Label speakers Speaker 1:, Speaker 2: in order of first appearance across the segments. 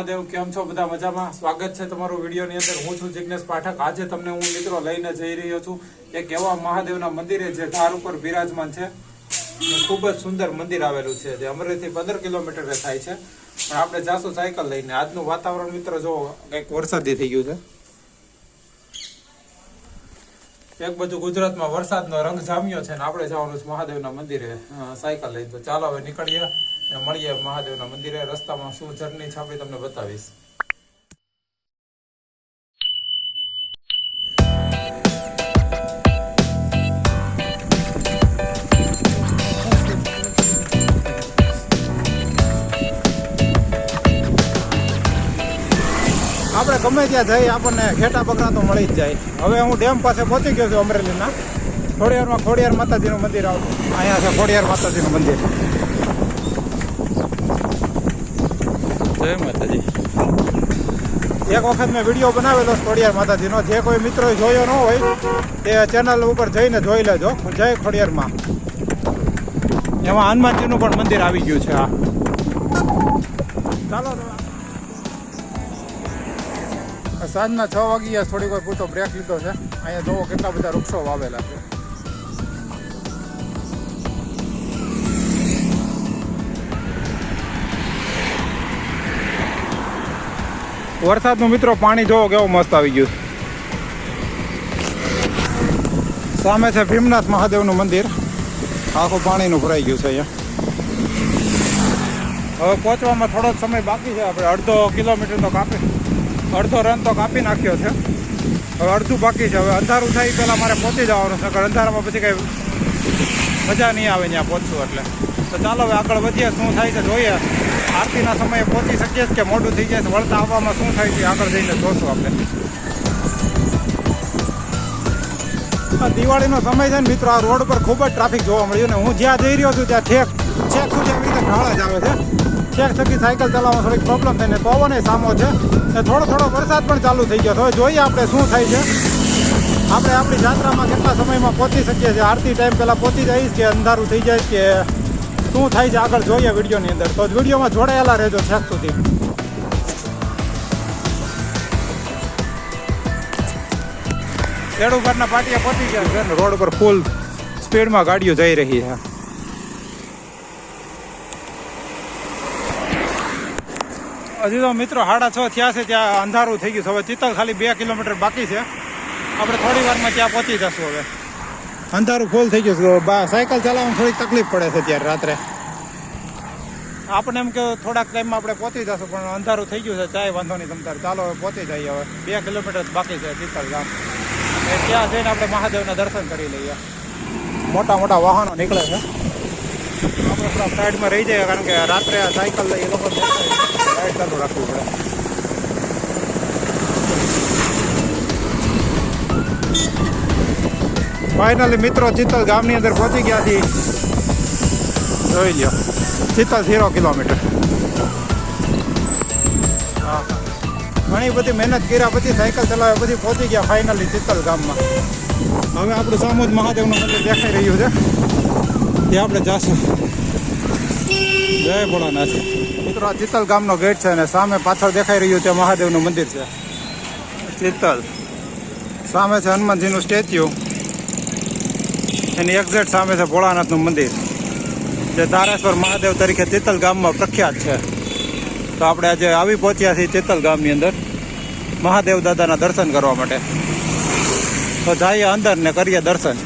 Speaker 1: મહાદેવ, કેમ છો? બધા મજામાં? સ્વાગત છે તમારું વિડીયોની અંદર. હું છું જિજ્ઞેશ પાઠક. આજે તમને હું મિત્રો લઈને જઈ રહ્યો છું એક એવા મહાદેવના મંદિરે જે ધાર ઉપર બિરાજમાન છે. ખૂબ જ સુંદર મંદિર આવેલું છે, જે અમરેલીથી પંદર કિલોમીટર થાય છે. પણ આપણે જાશું સાયકલ લઈને. આજનું વાતાવરણ મિત્રો, જો કંઈક વરસાદી થઈ ગયું છે. એક બાજુ ગુજરાતમાં વરસાદનો રંગ જામ્યો છે ને આપણે જવાનું છે મહાદેવના મંદિરે. સાયકલ લઈને. તો ચાલો હવે નીકળીએ. મળીએ મહાદેવના મંદિરે. રસ્તામાં શું જર્ની છાપી તમને બતાવીશ. આપણે ગમે ત્યાં જઈએ આપણને ઘેટા બકરા તો મળી જ જાય. હવે હું ડેમ પાસે પહોંચી ગયો છું અમરેલીના. ખોડિયારમાં ખોડિયાર માતાજીનું મંદિર આવતું અહીંયા છે ખોડિયાર માતાજીનું મંદિર. જય માતાજી. એક વખત મેં વીડિયો બનાવેલો ખોડિયાર માતાજીનો. જે કોઈ મિત્રો જોયો ન હોય, તે ચેનલ ઉપર જઈને જોઈ લેજો. જય ખોડિયારમાં. એમાં હનુમાનજીનું પણ મંદિર આવી ગયું છે આ ચાલો. સાંજના છ વાગ્યા થોડીક વાર પૂરતો બ્રેક લીધો છે. અહીંયા જોવો કેટલા બધા વૃક્ષો વાવેલા છે. વરસાદનું મિત્રો પાણી જોવો કેવો મસ્ત આવી ગયું સામે છે ભીમનાથ મહાદેવનું મંદિર. આખું પાણીનું ભરાઈ ગયું છે અહીંયા. હવે પહોંચવામાં થોડો સમય બાકી છે. આપણે અડધો કિલોમીટર તો કાપી અડધો રન તો કાપી નાખ્યો છે. હવે અડધું બાકી છે. હવે અંધારું થાય પહેલાં મારે પહોંચી જવાનું છે. અંધારામાં પછી કંઈ મજા નહીં આવે ત્યાં પહોંચશું એટલે. તો ચાલો હવે આગળ વધીએ. શું થાય છે જોઈએ. આરતીના સમયે પહોંચી શકીએ કે મોડું થઈ જાય વળતા આવવામાં શું થાય છે આગળ જઈને જોશું આપણે. દિવાળીનો સમય છે ને મિત્રો, આ રોડ પર ખૂબ જ ટ્રાફિક જોવા મળ્યું ને હું જ્યાં જઈ રહ્યો છું ત્યાં ઠેક છેક સુધી આવી રીતે ઢાળા જ આવે છે. ઠેક થકી સાયકલ ચલાવવામાં થોડીક પ્રોબ્લેમ થાય ને પવન સામો છે ને થોડો થોડો વરસાદ પણ ચાલુ થઈ ગયો હવે જોઈએ આપણે શું થાય છે. આપણે આપણી જાત્રામાં કેટલા સમયમાં પહોંચી શકીએ છીએ? આરતી ટાઈમ પહેલાં પહોંચી જઈશ કે અંધારું થઈ જાય કે શું થાય છે આગળ જોઈએ વિડીયોની અંદર. તો વિડીયોમાં જોડાયેલા રહેજો છેક સુધી. ખેડૂતના પાટિયા પહોંચી ગયા છે રોડ પર ફૂલ સ્પીડમાં ગાડીઓ જઈ રહી છે. હજી તો મિત્રો સાડા છ થયા છે, ત્યાં અંધારું થઈ ગયું છે. હવે ચિત્તલ ખાલી બે કિલોમીટર બાકી છે. આપણે થોડી વારમાં ત્યાં પહોંચી જશું હવે. અંધારું ફૂલ થઈ ગયું છે. બા, સાયકલ ચલાવવામાં થોડીક તકલીફ પડે છે ત્યારે રાત્રે. આપણે એમ કે થોડાક ટાઈમમાં આપણે પહોંચી જશું, પણ અંધારું થઈ ગયું છે. ચાય વાંધો નહીં તમતાર ચાલો, હવે પહોંચી જઈએ હવે. બે કિલોમીટર બાકી છે ચિત્તલ ગામ. ત્યાં જઈને આપણે મહાદેવના દર્શન કરી લઈએ. મોટા મોટા વાહનો નીકળે છે. આપણે થોડા સાઈડમાં રહી જઈએ, કારણ કે રાત્રે સાયકલ એ લોકો સાઈડ ચાલુ રાખવું પડે. ફાઇનલી મિત્રો, ચિત્તલ ગામની અંદર પહોંચી ગયા છીએ જોઈ લ્યો. Chittal zero kilometre. ઘણી બધી મહેનત કર્યા, પછી સાયકલ ચલાવ્યા પછી પહોંચી ગયા ફાઇનલી ચિત્તલ ગામમાં. હવે આપણું સામુ જ મહાદેવનું મંદિર દેખાઈ રહ્યું છે. ત્યાં આપણે જાશું. જય ભોળાનાથ. મિત્રો, આ ચિત્તલ ગામનો ગેટ છે અને સામે પાછળ દેખાઈ રહ્યું છે મહાદેવનું મંદિર છે. ચિત્તલ. સામે છે હનુમાનજીનું સ્ટેચ્યુ. એની એક્ઝેક્ટ સામે છે ભોળાનાથનું મંદિર, જે તારેશ્વર મહાદેવ તરીકે ચિત્તલ ગામમાં પ્રખ્યાત છે. તો આપણે આજે આવી પહોંચ્યા છીએ ચિત્તલ ગામની અંદર, મહાદેવ દાદાના દર્શન કરવા માટે. તો જઈએ અંદર ને કરીએ દર્શન.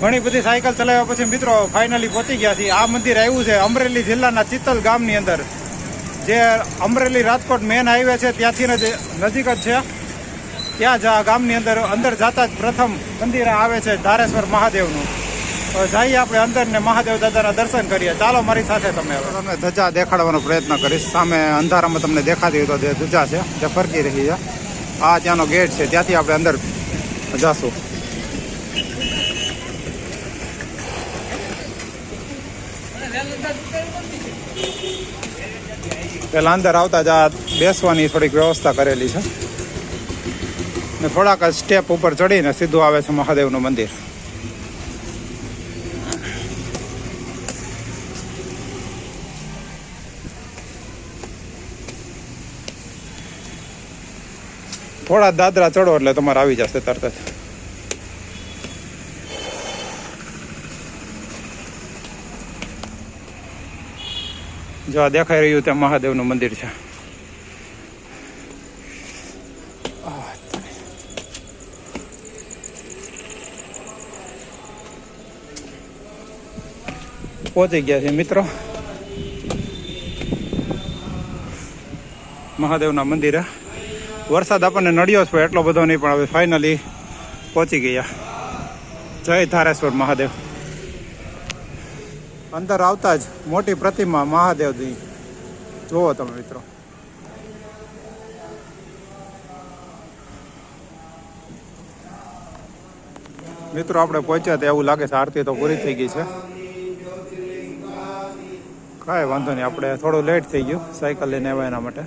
Speaker 1: ઘણી બધી સાયકલ ચલાવ્યા પછી મિત્રો ફાઇનલી પહોંચી ગયા છીએ. આ મંદિર આવ્યું છે અમરેલી જિલ્લાના ચિત્તલ ગામની અંદર. જે અમરેલી રાજકોટ મેન હાઈવે છે, ત્યાંથી નજીક જ છે. ત્યાં જ ગામની અંદર અંદર જતા જ પ્રથમ મંદિર આવે છે ધારેશ્વર મહાદેવનું. જઈએ આપણે અંદર ને મહાદેવ દાદાના દર્શન કરીએ. ચાલો મારી સાથે તમે તમને ધજા દેખાડવાનો પ્રયત્ન કરીશ. સામે અંધારામાં તમને દેખાતી તો જે ધજા છે, જે ફરકી રહી છે. આ ત્યાંનો ગેટ છે, ત્યાંથી આપણે અંદર જશું. પેલા અંદર આવતા જ આ બેસવાની થોડીક વ્યવસ્થા કરેલી છે. ને થોડાક સ્ટેપ ઉપર ચડીને સીધું આવે છે મહાદેવનું મંદિર. થોડા દાદરા ચડો એટલે તમારે આવી જશે તરત જ. જો આ દેખાઈ રહ્યું તે મહાદેવનું મંદિર છે. પહોંચી ગયા છે, મિત્રો. મહાદેવના મંદિરે. વરસાદ આપણને નડ્યો છે એટલો બધો નહીં, પણ હવે ફાઇનલી પહોંચી ગયા. જય ધારેશ્વર મહાદેવ. અંદર આવતા જ મોટી પ્રતિમા મહાદેવની. જુઓ તમે, મિત્રો. મિત્રો, આપણે પહોંચ્યા તો એવું લાગે છે, આરતી તો પૂરી થઈ ગઈ છે. કાંઈ વાંધો નહીં આપણે થોડું લેટ થઈ ગયું સાયકલ લઈને આવ્યા એના માટે.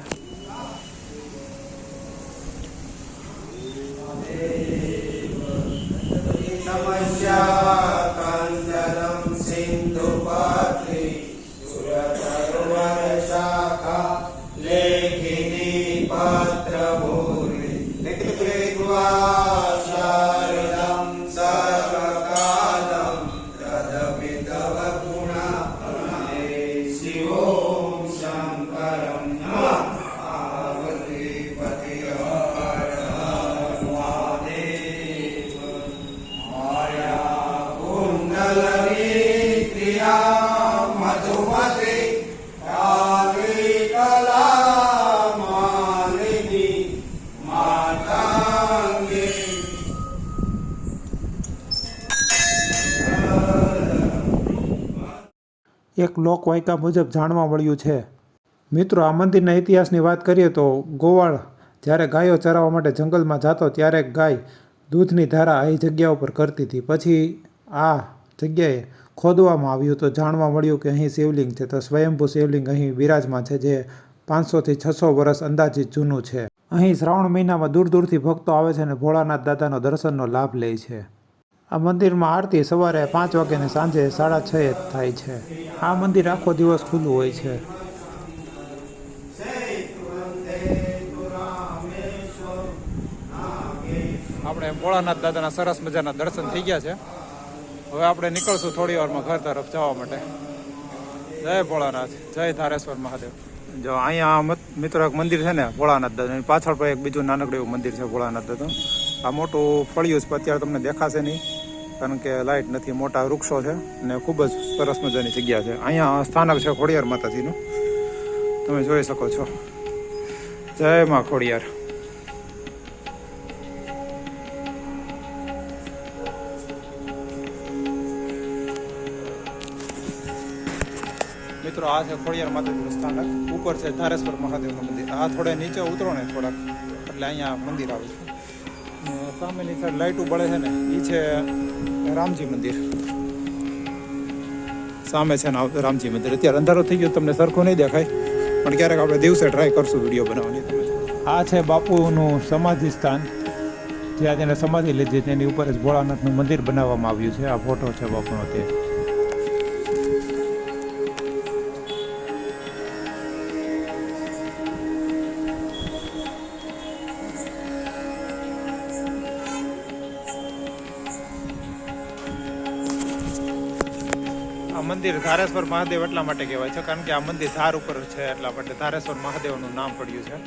Speaker 2: એક લોકવાયકા મુજબ જાણવા મળ્યું છે. મિત્રો, આ મંદિરના ઇતિહાસની વાત કરીએ તો ગોવાળ જ્યારે ગાયો ચરાવવા માટે જંગલમાં જતો ત્યારે ગાય દૂધની ધારા અહીં જગ્યા ઉપર કરતી હતી. પછી આ જગ્યાએ ખોદવામાં આવ્યું તો જાણવા મળ્યું કે અહીં શિવલિંગ છે તો સ્વયંભૂ શિવલિંગ અહીં બિરાજમાં છે, જે પાંચસોથી છસો વર્ષ અંદાજિત જૂનું છે. અહીં શ્રાવણ મહિનામાં દૂર દૂરથી ભક્તો આવે છે અને ભોળાનાથ દાદાનો દર્શનનો લાભ લે છે. આ મંદિરમાં આરતી સવારે પાંચ વાગ્યાને સાંજે સાડા છ થાય છે. આ મંદિર આખો દિવસ ખુલ્લું હોય છે.
Speaker 1: આપણે ભોળાનાથ દાદાના સરસ મજાના દર્શન થઈ ગયા છે. હવે આપણે નીકળશું થોડી વારમાં ઘર તરફ જવા માટે. જય ભોળાનાથ, જય ધારેશ્વર મહાદેવ. જો અહીંયા મત- મિત્રો એક મંદિર છે ને, ભોળાનાથ દાદાની. પાછળ પણ એક બીજું નાનકડું એવું મંદિર છે, ભોળાનાથ દાદા. આ મોટું ફળિયું છે અત્યારે તમને દેખાશે નહીં, કારણ કે લાઇટ નથી. મોટા વૃક્ષો છે અને ખૂબ જ સરસ મજાની જગ્યા છે. અહીંયા સ્થાનક છે ખોડિયાર માતાજીનું. તમે જોઈ શકો છો. જય માં ખોડિયાર. મિત્રો, આ છે ખોડિયાર માતાજીનું સ્થાનક. ઉપર છે ધારેશ્વર મહાદેવનું મંદિર. આ થોડે નીચે ઉતરો ને થોડાક. એટલે અહીંયા મંદિર આવે છે. સામેની સાઈડ લાઇટો બળે છે ને એ છે રામજી મંદિર. સામે છે ને રામજી મંદિર. અત્યારે અંધારો થઈ ગયો, તમને સરખું નહીં દેખાય. પણ ક્યારેક આપણે દિવસે ટ્રાય કરશું વીડિયો બનાવવાની.
Speaker 2: આ છે બાપુનું સમાધિ સ્થાન. જ્યાં તેને સમાધિ લીધી તેની ઉપર જ ભોળાનાથનું મંદિર બનાવવામાં આવ્યું છે. આ ફોટો છે બાપુનો તે.
Speaker 1: મંદિર ધારેશ્વર મહાદેવ એટલા માટે કહેવાય છે, કારણ કે આ મંદિર ધાર ઉપર છે એટલા માટે ધારેશ્વર મહાદેવનું નામ પડ્યું છે.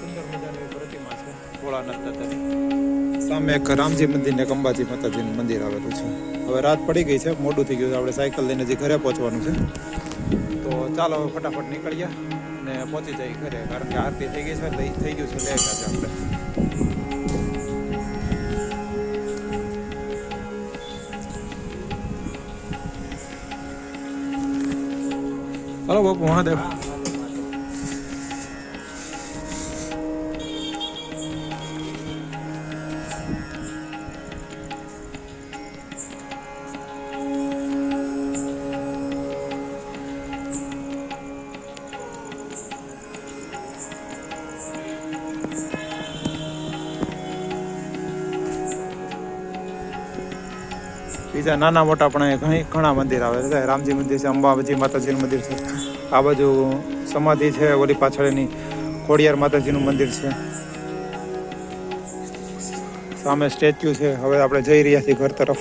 Speaker 1: સુંદર મજાની પ્રતિમા છે, ભોળાનાથ સામે એક રામજી મંદિર ને અંબાજી માતાજીનું મંદિર આવેલું છે. હવે રાત પડી ગઈ છે, મોડું થઈ ગયું છે, આપણે સાયકલ લઈને હજી ઘરે પહોંચવાનું છે. તો ચાલો હવે ફટાફટ નીકળીએ ને પહોંચી જઈએ ઘરે, કારણ કે આરતી થઈ ગઈ છે થઈ ગયું છે, લેટ આજે આપણે. હલો બાપુ મહાદેવ બીજા નાના મોટા પણ ઘણી ઘણા મંદિર આવે છે. રામજી મંદિર છે, અંબાજી માતાજીનું મંદિર છે. આ બાજુ સમાધિ છે, ઓલી પાછળની ખોડિયાર માતાજીનું મંદિર છે. સામે સ્ટેચ્યુ છે. હવે આપણે જઈ રહ્યા છીએ ઘર તરફ.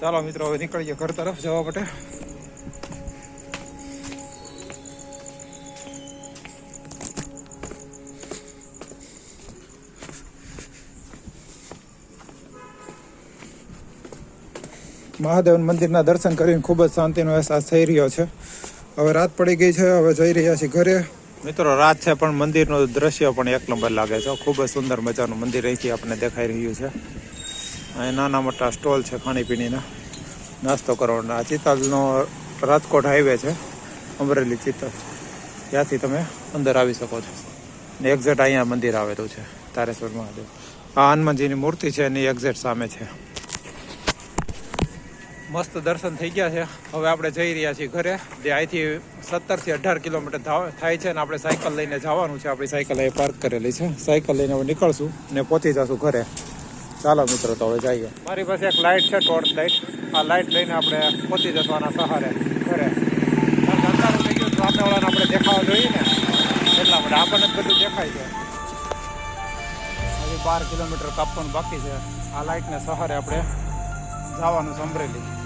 Speaker 1: ચાલો મિત્રો, હવે નીકળીએ ઘર તરફ જવા માટે. મહાદેવ મંદિરના દર્શન કરીને ખૂબ જ શાંતિનો અહેસાસ થઈ રહ્યો છે. હવે રાત પડી ગઈ છે, હવે જઈ રહ્યા છીએ ઘરે. મિત્રો, રાત છે, પણ મંદિરનું દ્રશ્ય પણ એક નંબર લાગે છે. ખૂબ જ સુંદર મજાનું મંદિર અહીંથી આપણને દેખાઈ રહ્યું છે. અહીં નાના મોટા સ્ટોલ છે ખાણીપીણીના. નાસ્તો કરવાનો. આ ચિતાલનો રાજકોટ હાઈવે છે, અમરેલી ચિતલ ત્યાંથી તમે અંદર આવી શકો છો. ને એક્ઝેટ અહીંયા મંદિર આવેલું છે, તારેશ્વર મહાદેવ. આ હનુમાનજીની મૂર્તિ છે એની એક્ઝેટ સામે છે. મસ્ત દર્શન થઈ ગયા છે. હવે આપણે જઈ રહ્યા છીએ ઘરે. જે અહીંથી સત્તરથી અઢાર કિલોમીટર થાય છે અને આપણે સાયકલ લઈને જવાનું છે. આપણી સાયકલ અહીં પાર્ક કરેલી છે. સાયકલ લઈને હવે નીકળશું ને પહોંચી જશું ઘરે. ચાલો મિત્રો, તો હવે જઈએ. મારી પાસે એક લાઇટ છે ટોર્ચ લાઇટ આ લાઇટ લઈને આપણે પહોંચી જવાના સહારે, ઘરે. અંધારું થઈ ગયું સામેવાળાને આપણે દેખાવા જોઈએ ને. એટલા માટે આપણને બધું દેખાય છે. હજી બાર કિલોમીટર કાપવાનું બાકી છે. આ લાઇટને સહારે આપણે જવાનું અમરેલી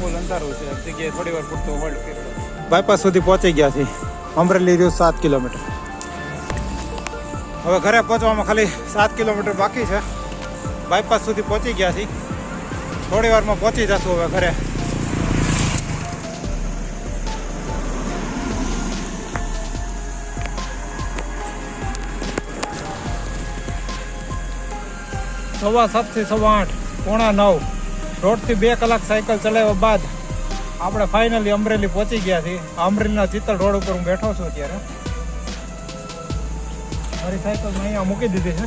Speaker 1: ફૂલ અંધારું છે જગ્યાએ થોડી વાર પૂરતું હોલ્ડ કર્યું બાયપાસ સુધી પહોંચી ગયા છીએ. અમરેલી રહ્યું સાત કિલોમીટર. હવે ઘરે પહોંચવામાં ખાલી સાત કિલોમીટર બાકી છે. બાયપાસ સુધી પહોંચી ગયા છીએ. થોડી વારમાં પહોંચી જશું હવે ઘરે. સવા સાતથી સવા આઠ પોણા નવ. દોઢથી બે કલાક સાયકલ ચલાવ્યા બાદ આપણે ફાઇનલી અમરેલી પહોંચી ગયા છીએ. અમરેલીના ચિત્તલ રોડ ઉપર હું બેઠો છું અત્યારે. મારી સાયકલ મેં અહીંયા મૂકી દીધી છે.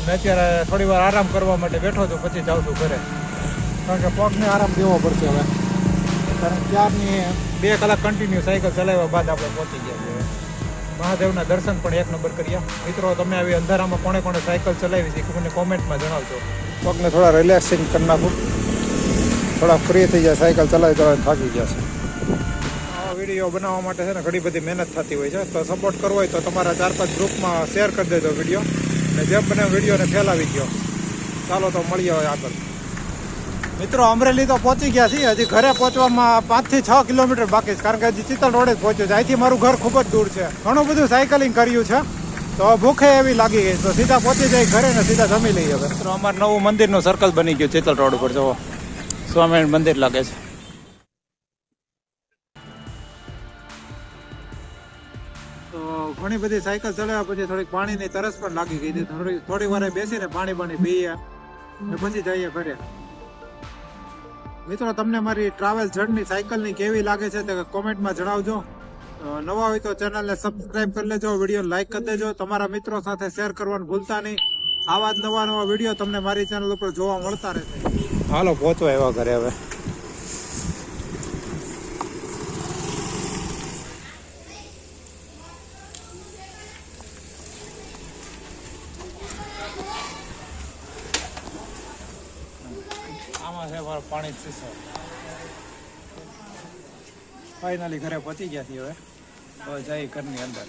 Speaker 1: અને અત્યારે થોડી વાર આરામ કરવા માટે બેઠો છું, પછી જાઉં છું ઘરે. કારણ કે પગને આરામ દેવો પડશે હવે. કારણ કે ચારની બે કલાક કન્ટિન્યુ સાયકલ ચલાવ્યા બાદ આપણે પહોંચી ગયા છીએ. મહાદેવના દર્શન પણ એક નંબર કર્યા. મિત્રો, તમે આવી અંધારામાં કોણે કોણે સાયકલ ચલાવી છે મને કોમેન્ટમાં જણાવજો. પગને થોડા રિલેક્સિંગ કરી નાખું. થોડા ફ્રી થઈ જાય સાયકલ ચલાવી ચલાવી થાકી ગયા છે. આ વીડિયો બનાવવા માટે છે ને ઘણી બધી મહેનત થતી હોય છે. તો સપોર્ટ કરવો હોય તો તમારા ચાર પાંચ ગ્રુપમાં શેર કરી દેજો વીડિયો. અને જેમ બને વિડીયોને ફેલાવી ગયો ચાલો તો મળીએ હવે આગળ. મિત્રો અમરેલી તો પહોંચી ગયા છીએ. હજી ઘરે પહોંચવામાં પાંચથી છ કિલોમીટર બાકી છે. કારણ કે હજી ચિત્તલ રોડે જ પહોંચ્યો છે. અહીંથી મારું ઘર ખૂબ જ દૂર છે. ઘણું બધું સાયકલિંગ કર્યું છે. તો ભૂખે એવી લાગી ગઈ. તો સીધા પહોંચી જાય ઘરે ને સીધા જમી લઈએ. હવે મિત્રો અમારું નવું મંદિરનું સર્કલ બની ગયું ચિત્તલ રોડ ઉપર જુઓ. સ્વામિનારાયણ મંદિર લાગે છે. ઘણી બધી સાયકલ ચલાવ્યા પછી થોડીક પાણીની તરસ પણ લાગી ગઈ હતી. થોડી થોડી વાર બેસીને પાણી પાણી પીએ ને પછી જઈએ ઘરે. મિત્રો, તમને મારી ટ્રાવેલ જર્ની સાયકલની કેવી લાગે છે તે કોમેન્ટમાં જણાવજો. નવા હોય તો ચેનલને સબસ્ક્રાઇબ કરી લેજો વીડિયો લાઈક કરી દેજો. તમારા મિત્રો સાથે શેર કરવાનું ભૂલતા નહીં. આવા જ નવા નવા વીડિયો તમને મારી ચેનલ ઉપર જોવા મળતા રહેશે. હાલો પહોંચવા એવા ઘરે હવે. આમાં છે પાણી શીશો ફાઇનલી ઘરે પહોંચી ગયા છીએ હવે. હવે જઈ ઘરની અંદર.